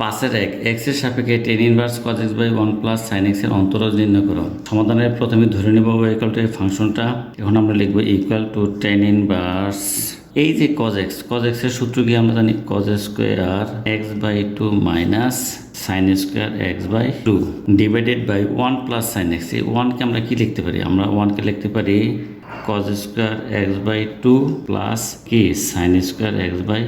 পাশের এক এক্সের সাপেক্ষে tan inverse cos x by one plus sine এক্সের অন্তরজ নির্ণয় করো। সমাধানের প্রথমে ধরে নেব ইকুয়াল টু এই ফাংশনটা। এখন আমরা লিখব ইকুয়াল টু টেন ইনভার্স এই যে কজ এক্স কজ সূত্র গিয়ে আমরা জানি? Cos square x by two minus sine square x by two divided by one plus sine x এই ওয়ানকে আমরা কি লিখতে পারি? আমরা ওয়ানকে লিখতে পারি cos square x by two plus কি sine square x by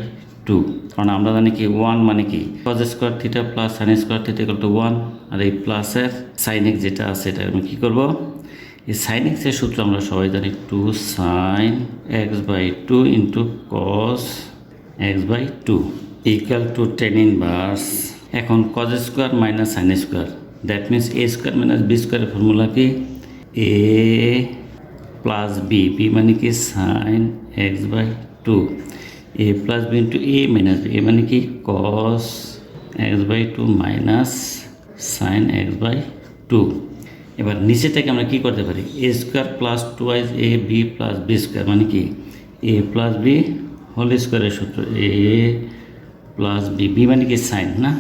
two কারণ আমরা জানি কি ওয়ান মানে কি? Cos square theta plus sine square theta equal to one আর এই প্লাসের সাইন এক্স যেটা আছে, এটা আমি কী করব? এই সাইন এক্সের সূত্র আমরা সবাই জানি two sine x by two into cos x by two equal to tan inverse এখন cos square minus sine square that means a square minus b স্কোয়ারের ফর্মুলা কি? এ প্লাস বি বি মানে কি? Sine x by two a plus b into a minus b a মানে কি? Cos x by two minus sine x by two এবার নিচে থেকে আমরা কি করতে পারি? A square plus twice a b plus b square মানে কি? এ প্লাস বি হোল স্কোয়ারের সূত্র এ প্লাস বি বি মানে কি? সাইন না?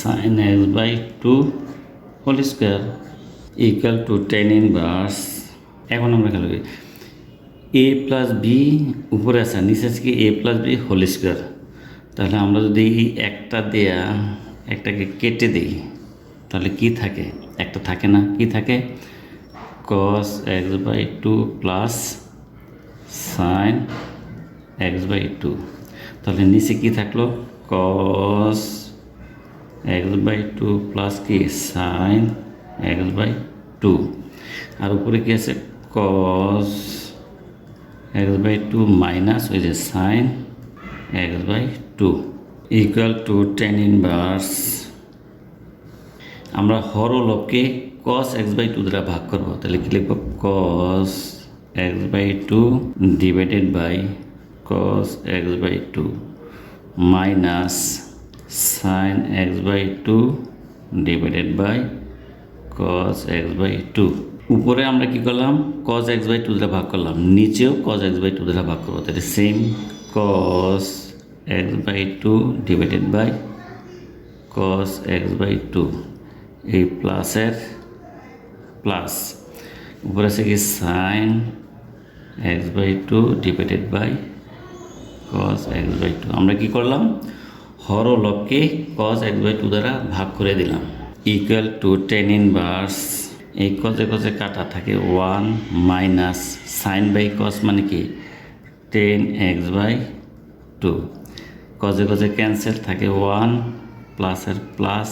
Sine x by two whole square equal to tan inverse এখন আমরা খেলো এ প্লাস বি উপরে আছে, নিচে আছে কি a plus b whole square তাহলে আমরা যদি একটা দেয়া, একটাকে কেটে দিই, তাহলে কি থাকে? একটা থাকে না, কি থাকে? Cos x by two plus sine x by two তাহলে নিচে কি থাকল? Cos x by two plus কি? সাইন এক্স বাই টু আর উপরে কি আছে? Cos x by two minus ওই যে sine x by two, equal to tan inverse. আমরা হরলবকে কস এক্স বাই টু দ্বারা ভাগ করব। তাহলে কি লিখব? Cos x by two divided by cos x by two minus sine x by two divided by cos x by two. উপরে আমরা কি করলাম? কজ এক্স বাই টু দ্বারা ভাগ করলাম। নিচেও কজ এক্স বাই টু দ্বারা ভাগ করব। তাহলে same cos x by two divided by cos x by two এই প্লাসের প্লাস উপরে আছে কি? Sine x by two divided by cos x by two আমরা কি করলাম? হর ও লবকে কস এক্স বাই টু দ্বারা ভাগ করে দিলাম। ইকুয়াল টু টেন ইনভার্স এই কজে কজে কাটা থাকে, one minus sine by cos মানে কি? Tan x by two. কজে কজে ক্যান্সেল থাকে, ওয়ান প্লাসের প্লাস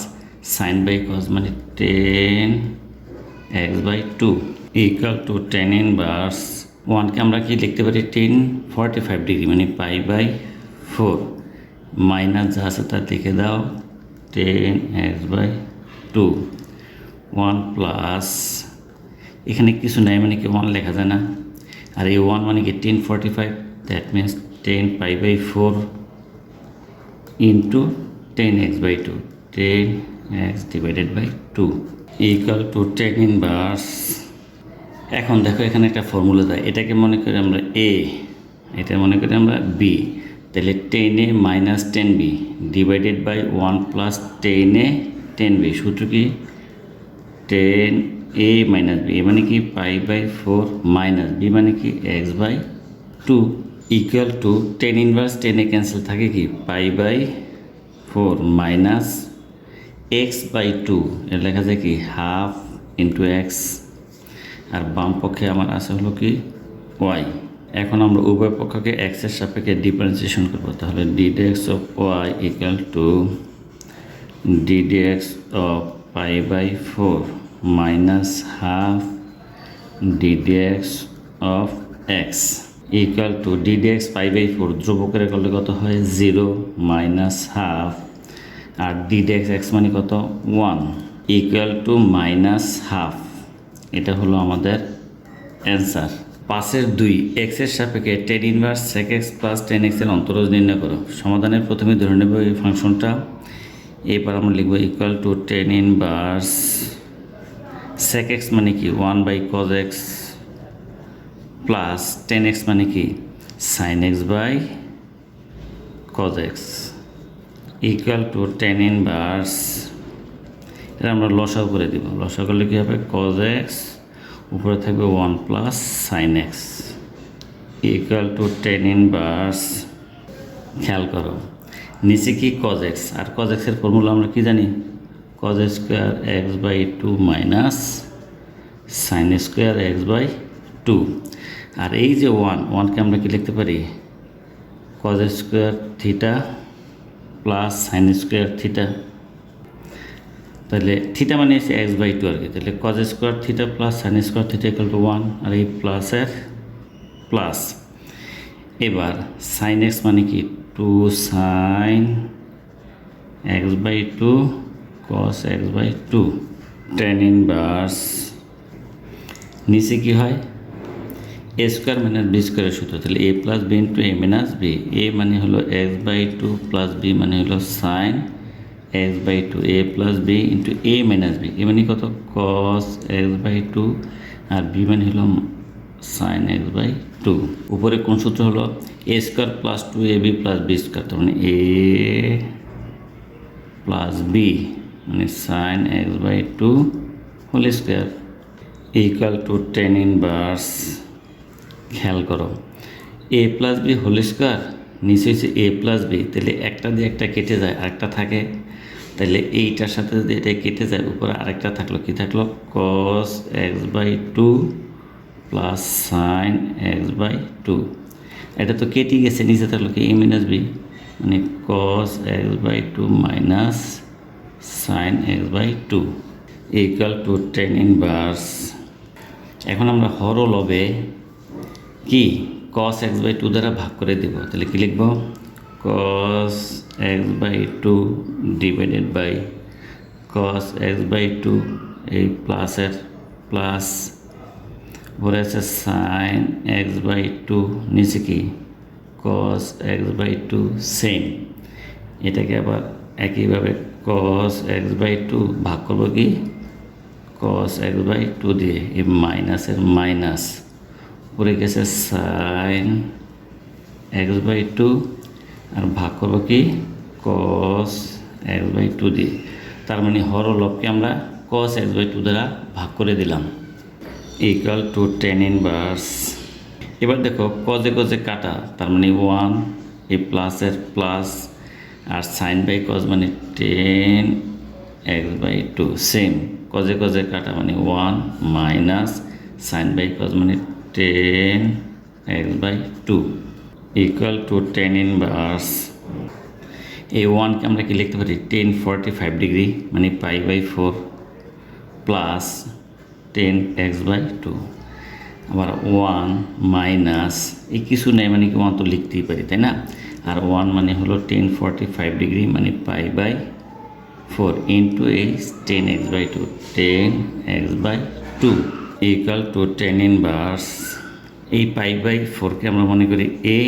সাইন বাই কস মানে tan x by two. Equal to tan inverse ওয়ানকে আমরা কি লিখতে পারি? টেন ফর্টি ফাইভ ডিগ্রি মানে পাই বাই ফোর। মাইনাস যা আছে তা লিখে দাও, tan x by two. One plus এখানে কিছু নাই মানে কি ওয়ান লেখা যায় না। আর এই ওয়ান মানে কি tan forty five that means tan pi by four into tan x by two tan x divided by two equal to tan inverse এখন দেখো এখানে একটা ফর্মুলা দেয়, এটাকে মনে করি আমরা এ এটা মনে করি আমরা বি তাহলে tan a minus tan b divided by one plus tan a tan b সূত্র কি? Tan a minus b a মানে কি? Pi by four minus b মানে কি? X by two equal to tan inverse টেনে cancel থাকে কি? Pi by four minus x by two এর লেখা যায় কি? হাফ ইন্টু এক্স আর বাম পক্ষে আমার আছে হলো কি? ওয়াই এখন আমরা উভয় পক্ষকে এক্সের সাপেক্ষে ডিফারেন্সিয়েশন করব। তাহলে d dx of y equal to d dx of pi by four minus half d dx of x equal to d dx pi by four ধ্রুবকের করলে কত হয়? জিরো মাইনাস হাফ আর ডিডেক্স এক্স মানে কত? One equal to minus half এটা হলো আমাদের অ্যান্সার পাশের দুই এক্সের সাপেক্ষে tan inverse sec x plus tan এক্সের অন্তরজ নির্ণয় করো। সমাধানের প্রথমে ধরে নেব এই ফাংশনটা। এরপর আমরা লিখব equal to tan inverse sec x মানে কি? One by cos x plus tan x মানে কি? Sine x by cos x equal to tan inverse এটা আমরা লসাও করে দিব। লসা করলে কী হবে? কজ এক্স উপরে থাকবে one plus sine x equal to tan inverse খেয়াল করো। নিচে কি কজ এক্স আর কজ এক্সের ফর্মুলা আমরা কি জানি? Cos square x by two minus sine square x by two আর এই যে ওয়ান ওয়ানকে আমরা কি লিখতে পারি? Cos square theta plus sine square theta তাহলে থিটা মানে হচ্ছে এক্স বাই টু আর কি। তাহলে cos square theta plus sine square theta equal to one আর এই প্লাসের প্লাস এবার সাইন এক্স মানে কি? Two sine x by two cos x by two tan inverse নিচে কি হয়? এ স্কোয়ার মাইনাস বি স্কোয়ারের সূত্র। তাহলে a plus b into a minus b a মানে হলো x by two plus b মানে হলো sine x by two a plus b into a minus b a মানে কত? কস এক্স বাই টু আর বি মানে হলো সাইন এক্স বাই টু উপরে কোন সূত্র হলো? A square plus two a b plus b square তার মানে এ প্লাস বি মানে sine x by two whole square equal to tan inverse খেয়াল করো। A plus b whole square নিচে হচ্ছে এ প্লাস বি তাহলে একটা দিয়ে একটা কেটে যায়, আরেকটা থাকে। তাহলে এইটার সাথে যদি এটা কেটে যায়, উপরে আরেকটা থাকল, কি থাকল? Cos x by two plus sine x by two এটা তো কেটে গেছে, নিচে থাকল কি? এ মাইনাস বি মানে cos x by two minus sine x by two equal to tan inverse এখন আমরা হর লবে কি? কস এক্স বাই টু দ্বারা ভাগ করে দেব। তাহলে কি লিখব? Cos x by two divided by cos x by two এই প্লাসের প্লাস উপরে আছে সাইন এক্স বাই টু নিচে কি? Cos x by two same এটাকে আবার একইভাবে কস এক্স বাই টু ভাগ করব কি কস এক্স বাই টু দিয়ে, এই মাইনাসের মাইনাস উপরে গেছে সাইন এক্স বাই টু আর ভাগ করব কি কস এক্স বাই টু দিয়ে। তার মানে হর লবকে আমরা কস এক্স বাই টু দ্বারা ভাগ করে দিলাম। ইকুয়াল টু টেন ইনভার্স এবার দেখো কজে কজে কাটা, তার মানে ওয়ান এই প্লাসের প্লাস আর সাইন বাই কজ মানে tan x by two same কজে কজে কাটা মানে one minus sine by cos মানে tan x by two equal to tan in inverse এই ওয়ানকে আমরা কি লিখতে পারি? টেন ফর্টি ফাইভ ডিগ্রি মানে pi by four plus tan x by two আবার ওয়ান মাইনাস, এই কিছু নেই মানে কি ওয়ান তো লিখতেই পারি, তাই না? আর ওয়ান মানে হলো টেন ফর্টি ফাইভ ডিগ্রি মানে pi by four into H tan x by two, tan x by two equal to tan inverse, এই পাই বাই ফোরকে আমরা মনে করি এ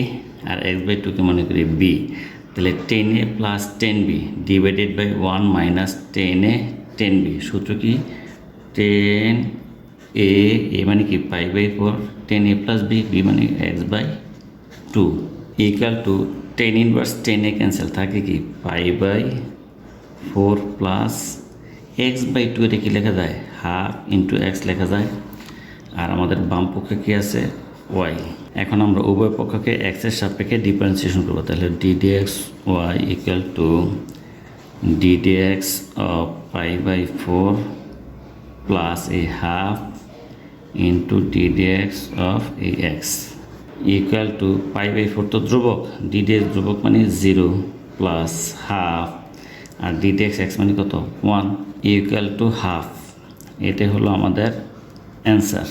আর এক্স বাই টুকে মনে করি বি। তাহলে tan a plus tan b divided by one minus tan a tan b. সূত্র কি? টেন এ এ মানে কি? Pi by four tan a plus b b মানে x by two equal to tan inverse tan a cancel থাকে কি? Pi by four plus x by two এটা কি লেখা যায়? হাফ ইন্টু এক্স লেখা যায়। আর আমাদের বাম পক্ষে কী আছে? ওয়াই এখন আমরা উভয় পক্ষকে এক্সের সাপেক্ষে ডিফারেন্সিয়েশন করব। তাহলে d d x y equal to d d x of pi by four plus a half into d d x of a x equal to pi by four তো ধ্রুবক। ডি ডিএক্স ধ্রুবক মানে zero plus half আর d x x মানে কত? One equal to half এটা হলো আমাদের অ্যান্সার